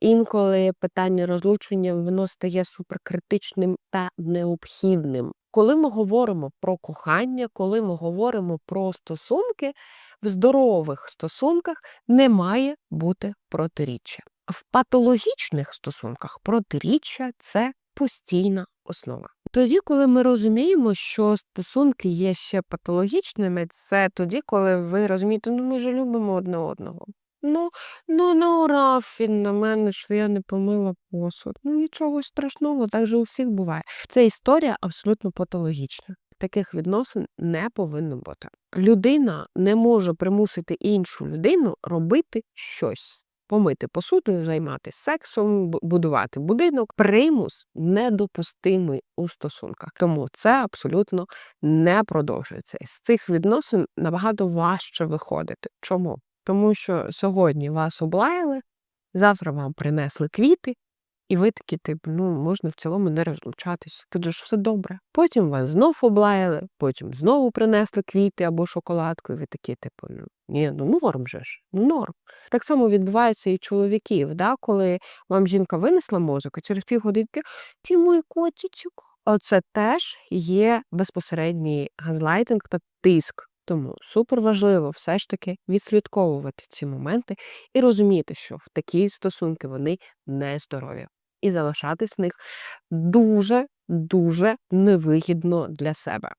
Інколи питання розлучення воно стає суперкритичним та необхідним. Коли ми говоримо про кохання, коли ми говоримо про стосунки, в здорових стосунках не має бути протиріччя. В патологічних стосунках протиріччя це постійна основа. Тоді, коли ми розуміємо, що стосунки є ще патологічними, це тоді, коли ви розумієте, ну ми ж любимо одне одного. Ну, ну не орав він на мене, що я не помила посуд. Ну нічого страшного, так же у всіх буває. Це історія абсолютно патологічна. Таких відносин не повинно бути. Людина не може примусити іншу людину робити щось. Помити посуду, займатися сексом, будувати будинок. Примус недопустимий у стосунках. Тому це абсолютно не продовжується. З цих відносин набагато важче виходити. Чому? Тому що сьогодні вас облаяли, завтра вам принесли квіти, і ви такі, типу, ну можна в цілому не розлучатись. Тут же ж все добре. Потім вас знов облаяли, потім знову принесли квіти або шоколадку, і ви такі, типу, ну ні, ну норм же ж, ну норм. Так само відбувається і чоловіків, да? коли вам жінка винесла мозок, і через півгодинки ти мій котичок. Оце теж є безпосередній газлайтинг та тиск. Тому супер важливо все ж таки відслідковувати ці моменти і розуміти, що в такі стосунки вони нездорові. І залишатись в них дуже дуже невигідно для себе.